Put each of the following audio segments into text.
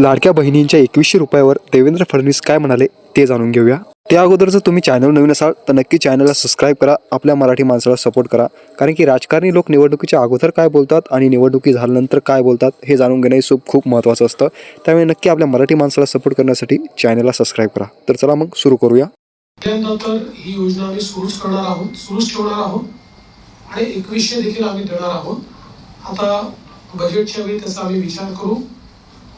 लाडक्या बहिणींच्या एकवीसशे रुपयावर देवेंद्र फडणवीस काय म्हणाले ते जाणून घेऊया. त्या अगोदर जर तुम्ही चॅनल नवीन असाल तर नक्की चॅनलला सबस्क्राईब करा आपल्या मराठी माणसाला सपोर्ट करा. कारण की राजकारणी लोक निवडणुकीच्या अगोदर काय बोलतात आणि निवडणुकी झाल्यानंतर काय बोलतात हे जाणून घेणे खूप खूप महत्त्वाचं असतं. त्यामुळे नक्की आपल्या मराठी माणसाला सपोर्ट करण्यासाठी चॅनलला सबस्क्राईब करा. तर चला मग सुरू करूया. तर ही योजना आम्ही सुरूच करणार आहोत सुरूच ठेवणार आहोत. आणि एकवीसशे देखील आम्ही देणार आहोत. आता बजेटच्या वेळी त्याचा आम्ही विचार करू.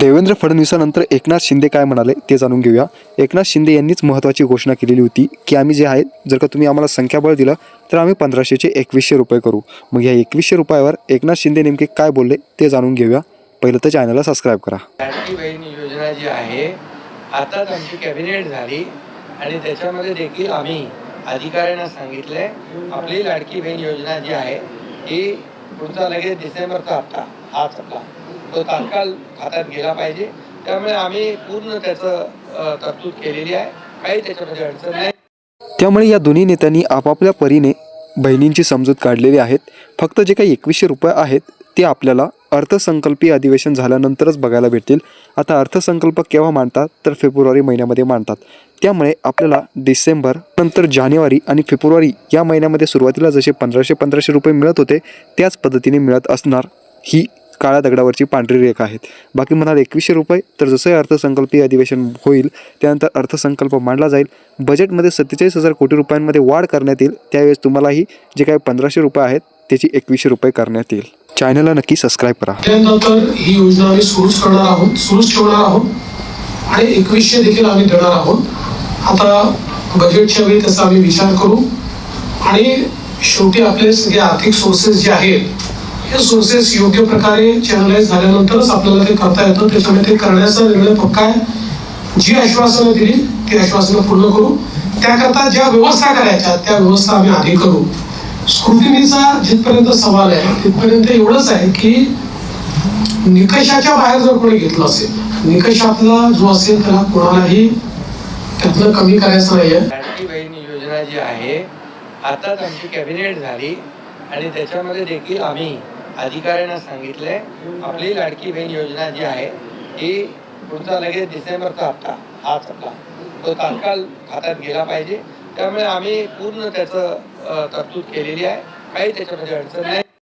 देवेंद्र फडणवीसानंतर एकनाथ शिंदे काय म्हणाले ते जाणून घेऊया. एकनाथ शिंदे यांनीच महत्त्वाची घोषणा केलेली होती की आम्ही जे आहेत जर का तुम्ही आम्हाला संख्याबळ दिलं तर आम्ही पंधराशेचे एकवीसशे रुपये करू. मग या एकवीसशे रुपयावर एकनाथ शिंदे नेमके काय बोलले ते जाणून घेऊया. पहिलं तर चॅनलला सबस्क्राईब करा. लाडकी बहीण योजना जी आहे आताच आमची कॅबिनेट झाली आणि त्याच्यामध्ये देखील आम्ही अधिकाऱ्यांना सांगितलंय आपली लाडकी बहीण योजना जी आहे ही पुढचा लगेच डिसेंबरचा हप्ता हाच आपला तो तात्काळ खात्यात गेला पाहिजे. त्यामुळे आम्ही पूर्ण त्याचं तरतूद केलेली आहे. काही त्याच्यामध्ये अडचण नाही. त्यामुळे या दोन्ही नेत्यांनी आपापल्या परीने बहिणींची समजूत काढलेली आहेत. फक्त जे काही एकवीसशे रुपये आहेत ते आपल्याला अर्थसंकल्पीय अधिवेशन झाल्यानंतरच बघायला भेटतील. आता अर्थसंकल्प केव्हा मांडतात तर फेब्रुवारी महिन्यामध्ये मांडतात. त्यामुळे आपल्याला डिसेंबर नंतर जानेवारी आणि फेब्रुवारी या महिन्यामध्ये सुरुवातीला जसे पंधराशे पंधराशे रुपये मिळत होते त्याच पद्धतीने मिळत असणार ही काळ्या दगडावरची पांढरी रेखा आहेत. बाकी म्हणाल एकवीसशे रुपये तर जसं अर्थसंकल्पीय अधिवेशन होईल त्यानंतर अर्थसंकल्प मांडला जाईल. बजेटमध्ये सत्तेचाळीस हजार कोटी रुपयांमध्ये वाढ करण्यात येईल. त्यावेळेस तुम्हालाही जे काही पंधराशे रुपये आहेत त्याची एकवीसशे रुपये करण्यात येईल. चॅनलला नक्की सबस्क्राईब करा. त्यानंतर ही योजना आम्ही सुरूच करणार आहोत. सुरूच ठेवणार आहोत. आणि एकवीसशे देखील आम्ही देणार आहोत. आता बजेटच्या वेळी त्याचा आम्ही विचार करू. आणि शेवटी आपले सगळे आर्थिक सोर्सेस जे आहेत हे सोर्सेस योग्य प्रकारे चॅनलाइज झाल्यानंतरच आपल्याला ते करता येतं. त्याच्यामुळे ते करण्याचा निर्णय पक्का आहे. जी आश्वासनं दिली ती आश्वासनं पूर्ण करू. त्याकरता ज्या व्यवस्था करायच्या त्या व्यवस्था आम्ही आधी करू. स्क्रुटिनीचा जिथपर्यंत सवाल आहे तिथपर्यंत एवढंच आहे की निकषाच्या बाहेर जर कोणी घेतलं असेल निकषातला जो असेल त्याला कोणालाही त्यातलं कमी करायचं नाहीये. योजना जी आहे आताच आमची कॅबिनेट झाली आणि त्याच्यामध्ये देखील आम्ही अधिकाऱ्यांना सांगितलंय आपली लाडकी बहीण योजना जी आहे ही पुढचा लगेच डिसेंबरचा हप्ता हाच आपला तो तात्काळ खात्यात गेला पाहिजे. त्यामुळे आम्ही पूर्ण त्याचं तरतूद केलेली आहे. काही त्याच्यामध्ये अडचण नाही.